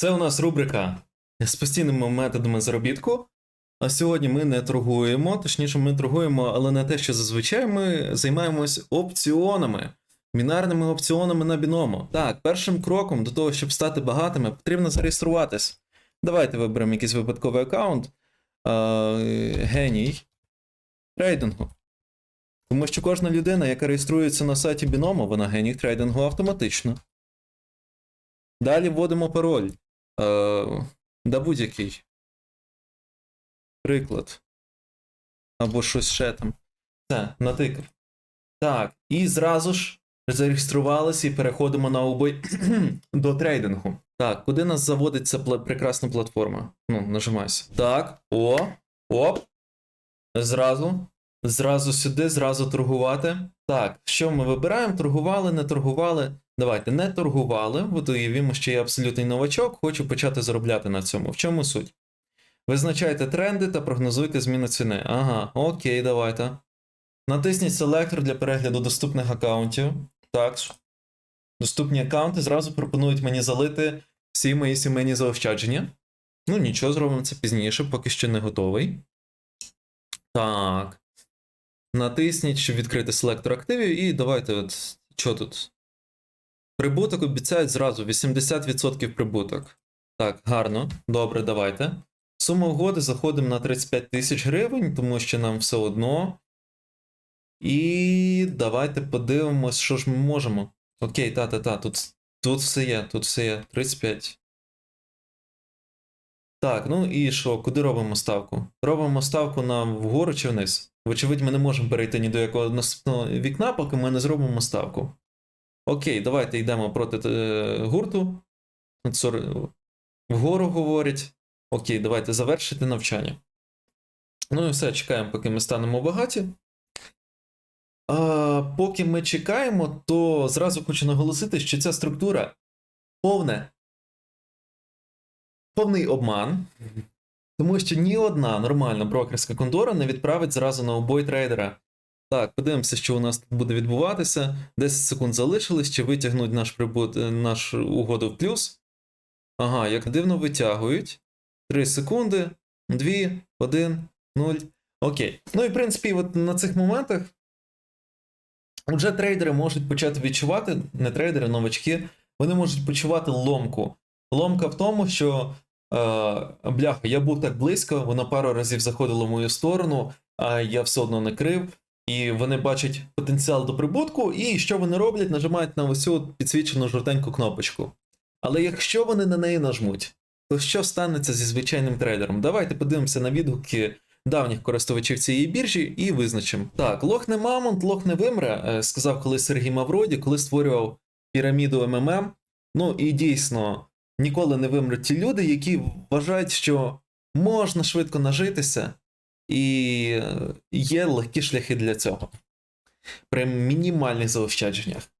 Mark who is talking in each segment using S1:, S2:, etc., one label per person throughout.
S1: Це у нас рубрика з постійними методами заробітку. А сьогодні ми не торгуємо, точніше, ми торгуємо, але не те, що зазвичай ми займаємось опціонами, бінарними опціонами на біному. Так, першим кроком до того, щоб стати багатими, потрібно зареєструватись. Давайте виберемо якийсь випадковий аккаунт. Геній трейдингу. Тому що кожна людина, яка реєструється на сайті біному, вона геній трейдингу автоматично. Далі вводимо пароль. Е, да будь-який. Приклад. Або щось ще там. Все, натикав. Так, і зразу ж зареєструвалися і переходимо на убой до трейдингу. Так, куди нас заводить ця прекрасна платформа? Ну, нажимайся. Так, о, оп. Зразу. Зразу сюди, зразу торгувати. Так, що ми вибираємо? Торгували, не торгували. Давайте не торгували. От уявімо, що я абсолютний новачок, хочу почати заробляти на цьому. В чому суть? Визначайте тренди та прогнозуйте зміну ціни. Ага, окей, давайте. Натисніть селектор для перегляду доступних аккаунтів. Так. Доступні аккаунти зразу пропонують мені залити всі мої сімейні заощадження. Ну, нічого, зробимо це пізніше, поки що не готовий. Так. Натисніть, щоб відкрити селектор активів, і давайте, от, що тут? Прибуток обіцяють зразу 80% прибуток. Так, гарно. Добре, давайте. Сума угоди заходимо на 35 тисяч гривень, тому що нам все одно. І давайте подивимось, що ж ми можемо. Окей, та-та-та, тут, тут все є, тут все є. 35. Так, ну і що, куди робимо ставку? Робимо ставку на вгору чи вниз. Вочевидь, ми не можемо перейти ні до якого наступного вікна, поки ми не зробимо ставку. Окей, давайте йдемо проти е, гурту. Вгору говорять. Окей, давайте завершити навчання. Ну і все, чекаємо, поки ми станемо багаті. А, поки ми чекаємо, то зразу хочу наголосити, що ця структура повне. Повний обман. Тому що ні одна нормальна брокерська контора не відправить зразу на обой трейдера. Так, подивимося, що у нас тут буде відбуватися. 10 секунд залишилось, чи витягнуть наш прибут, е, наш угоду в плюс. Ага, як дивно витягують. 3 секунди, 2, 1, 0. Окей. Ну і в принципі, от на цих моментах вже трейдери можуть почати відчувати, не трейдери, новачки, вони можуть почувати ломку. Ломка в тому, що бляха, я був так близько, воно пару разів заходило в мою сторону, а я все одно не крив. І вони бачать потенціал до прибутку, і що вони роблять? Нажимають на ось цю підсвічену жовтеньку кнопочку. Але якщо вони на неї нажмуть, то що станеться зі звичайним трейдером? Давайте подивимося на відгуки давніх користувачів цієї біржі і визначимо. Так, лох не мамонт, лох не вимре, е, сказав колись Сергій Мавроді, коли створював піраміду МММ. Ну і дійсно, ніколи не вимруть ті люди, які вважають, що можна швидко нажитися, і є легкі шляхи для цього при мінімальних заощадженнях.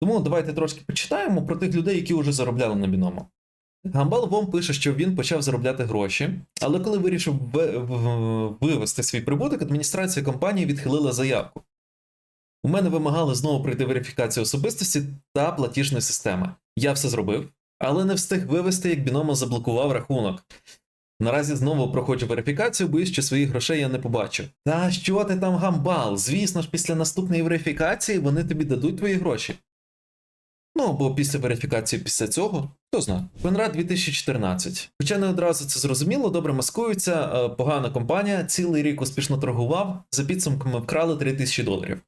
S1: Тому давайте трошки почитаємо про тих людей, які вже заробляли на біному. Гамбал Вом пише, що він почав заробляти гроші, але коли вирішив вивести свій прибуток, адміністрація компанії відхилила заявку. У мене вимагали знову пройти верифікацію особистості та платіжної системи. Я все зробив, але не встиг вивести, як біномо заблокував рахунок. Наразі знову проходжу верифікацію, боюсь, що своїх грошей я не побачу. Та що ти там гамбал? Звісно ж, після наступної верифікації вони тобі дадуть твої гроші. Ну або після верифікації після цього, хто знає. Конрад 2014. Хоча не одразу це зрозуміло, добре маскується, е, погана компанія, цілий рік успішно торгував, за підсумками вкрали 3000 доларів.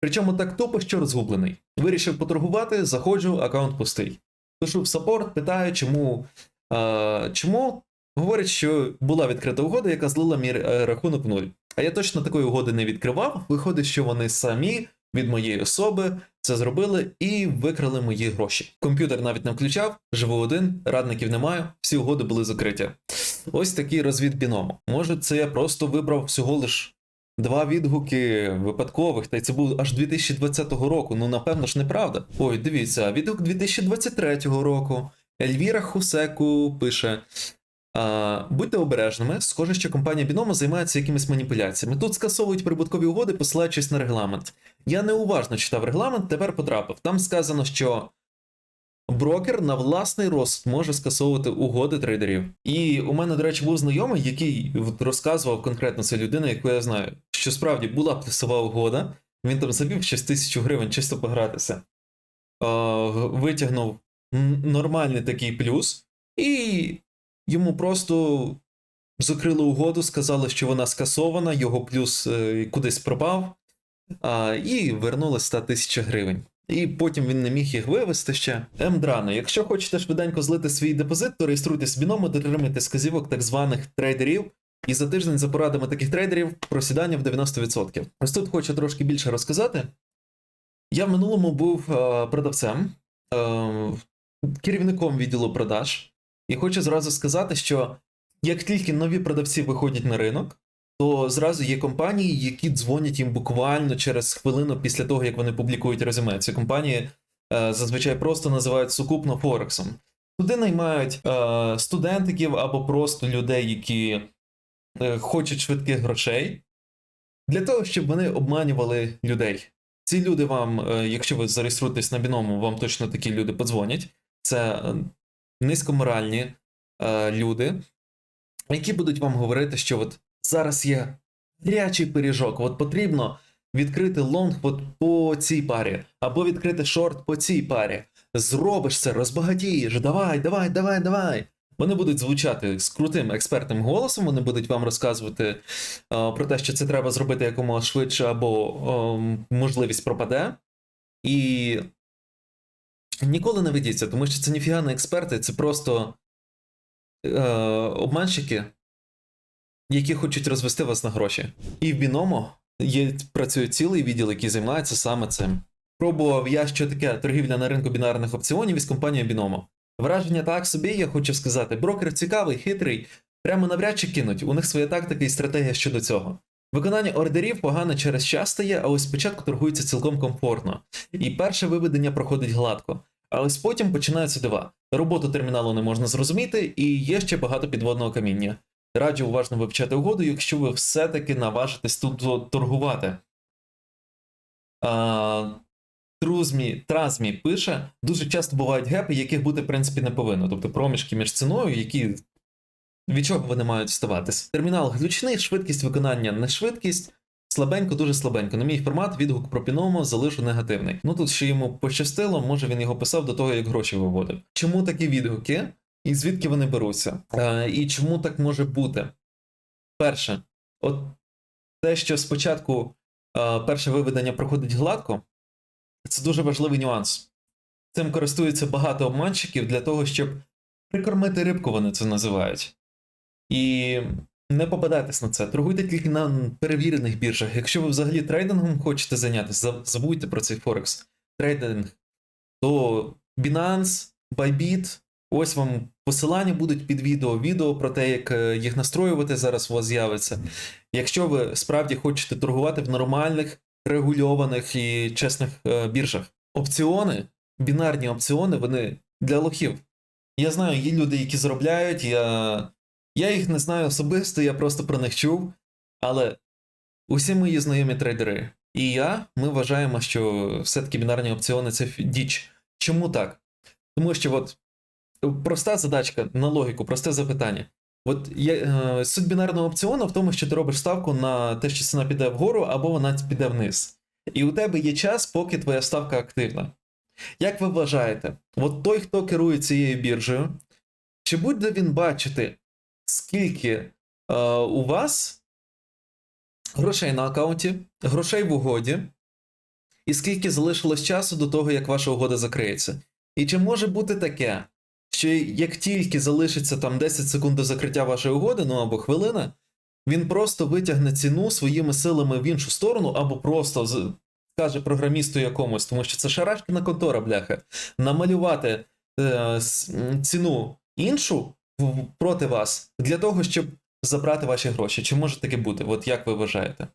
S1: Причому так тупо, що розгублений. Вирішив поторгувати, заходжу, аккаунт пустий. Пишу в саппорт, питаю, чому. Е, чому Говорять, що була відкрита угода, яка злила мій е, рахунок в нуль. А я точно такої угоди не відкривав. Виходить, що вони самі від моєї особи це зробили і викрали мої гроші. Комп'ютер навіть не включав, живу один, радників немає, всі угоди були закриті. Ось такий розвід біному. Може, це я просто вибрав всього лиш два відгуки випадкових, та й це був аж 2020 року. Ну, напевно ж, неправда. Ой, дивіться, відгук 2023 року. Ельвіра Хусеку пише. А, будьте обережними, схоже, що компанія Binomo займається якимись маніпуляціями. Тут скасовують прибуткові угоди, посилаючись на регламент. Я неуважно читав регламент, тепер потрапив. Там сказано, що брокер на власний розсуд може скасовувати угоди трейдерів. І у мене, до речі, був знайомий, який розказував конкретно це людина, яку я знаю, що справді була плюсова угода. Він там забив щось тисячу гривень чисто погратися. Витягнув нормальний такий плюс, і йому просто закрили угоду, сказали, що вона скасована, його плюс е, кудись пропав, і вернули 100 тисяч гривень. І потім він не міг їх вивести ще. Мдрано, якщо хочете швиденько злити свій депозит, то реєструйтесь в біномо, дотримуйте сказівок так званих трейдерів. І за тиждень за порадами таких трейдерів просідання в 90%. Ось тут хочу трошки більше розказати. Я в минулому був е, продавцем, е, керівником відділу продаж, і хочу зразу сказати, що як тільки нові продавці виходять на ринок, то зразу є компанії, які дзвонять їм буквально через хвилину після того, як вони публікують резюме. Ці компанії е, зазвичай просто називають сукупно Форексом. Туди наймають е, студентиків або просто людей, які е, хочуть швидких грошей, для того, щоб вони обманювали людей. Ці люди вам, якщо ви зареєструєтесь на біному, вам точно такі люди подзвонять. Це низькоморальні люди, які будуть вам говорити, що от зараз є гарячий пиріжок, от потрібно відкрити лонг по цій парі, або відкрити шорт по цій парі. Зробиш це, розбагатієш, давай, давай, давай, давай. Вони будуть звучати з крутим експертним голосом, вони будуть вам розказувати е, про те, що це треба зробити якомога швидше, або е, можливість пропаде. І ніколи не ведіться, тому що це ніфіга не експерти, це просто е, обманщики, які хочуть розвести вас на гроші. І в Біномо є, працює цілий відділ, який займається саме цим. Пробував я, що таке торгівля на ринку бінарних опціонів із компанією Binomo. Враження так собі, я хочу сказати. Брокер цікавий, хитрий, прямо навряд чи кинуть. У них своя тактика і стратегія щодо цього. Виконання ордерів погано через час стає, а ось спочатку торгується цілком комфортно. І перше виведення проходить гладко. А ось потім починаються дива. Роботу терміналу не можна зрозуміти, і є ще багато підводного каміння. Раджу уважно вивчати угоду, якщо ви все-таки наважитесь тут торгувати. Трузмі, Тразмі пише, дуже часто бувають гепи, яких бути в принципі не повинно, тобто проміжки між ціною, які від чого вони мають ставатись. Термінал глючний, швидкість виконання не швидкість, слабенько, дуже слабенько. На мій формат відгук про Піномо залишу негативний. Ну тут ще йому пощастило, може він його писав до того, як гроші виводив. Чому такі відгуки? І звідки вони беруться? Е, і чому так може бути? Перше, от те, що спочатку е, перше виведення проходить гладко, це дуже важливий нюанс. Цим користуються багато обманщиків для того, щоб прикормити рибку, вони це називають. І не попадайтесь на це. Торгуйте тільки на перевірених біржах. Якщо ви взагалі трейдингом хочете зайнятися, забудьте про цей Форекс. Трейдинг, то Binance, Bybit, ось вам посилання будуть під відео. Відео про те, як е, їх настроювати зараз у вас з'явиться. Якщо ви справді хочете торгувати в нормальних, регульованих і чесних е, біржах. Опціони, бінарні опціони, вони для лохів. Я знаю, є люди, які заробляють, я, я їх не знаю особисто, я просто про них чув. Але усі мої знайомі трейдери і я, ми вважаємо, що все-таки бінарні опціони це діч. Чому так? Тому що от проста задачка на логіку, просте запитання. От е, суть бінарного опціону в тому, що ти робиш ставку на те, що ціна піде вгору, або вона піде вниз. І у тебе є час, поки твоя ставка активна. Як ви вважаєте, от той, хто керує цією біржею, чи буде він бачити, скільки е, у вас грошей на аккаунті, грошей в угоді, і скільки залишилось часу до того, як ваша угода закриється? І чи може бути таке, що як тільки залишиться там 10 секунд до закриття вашої угоди, ну або хвилина, він просто витягне ціну своїми силами в іншу сторону, або просто скаже програмісту якомусь, тому що це шарашкіна контора, бляха, намалювати е, ціну іншу проти вас для того, щоб забрати ваші гроші. Чи може таке бути? От як ви вважаєте?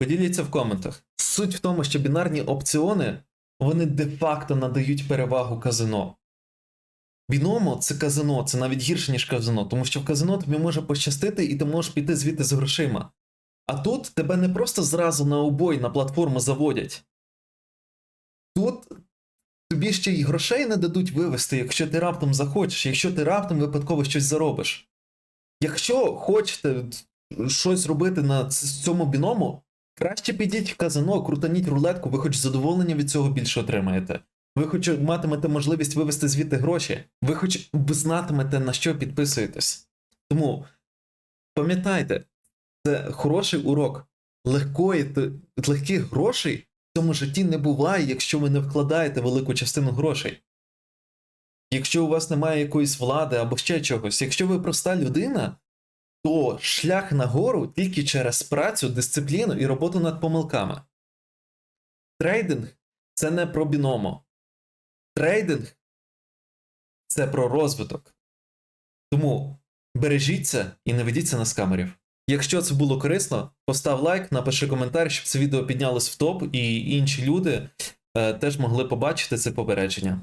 S1: Поділіться в коментах. Суть в тому, що бінарні опціони вони де-факто надають перевагу казино. Біномо це казино, це навіть гірше, ніж казино, тому що в казино тобі може пощастити і ти можеш піти звідти з грошима. А тут тебе не просто зразу на обой на платформу заводять. Тут тобі ще й грошей не дадуть вивести, якщо ти раптом захочеш, якщо ти раптом випадково щось заробиш. Якщо хочете щось робити на цьому біному, краще підіть в казино, крутаніть рулетку, ви хоч задоволення від цього більше отримаєте. Ви хоч матимете можливість вивести звідти гроші, ви хоч знатимете, на що підписуєтесь. Тому пам'ятайте, це хороший урок. Легкої, легких грошей в цьому житті не буває, якщо ви не вкладаєте велику частину грошей. Якщо у вас немає якоїсь влади або ще чогось, якщо ви проста людина, то шлях нагору тільки через працю, дисципліну і роботу над помилками. Трейдинг це не про біномо. Трейдинг це про розвиток. Тому бережіться і не ведіться на скамерів. Якщо це було корисно, постав лайк, напиши коментар, щоб це відео піднялось в топ, і інші люди е, теж могли побачити це попередження.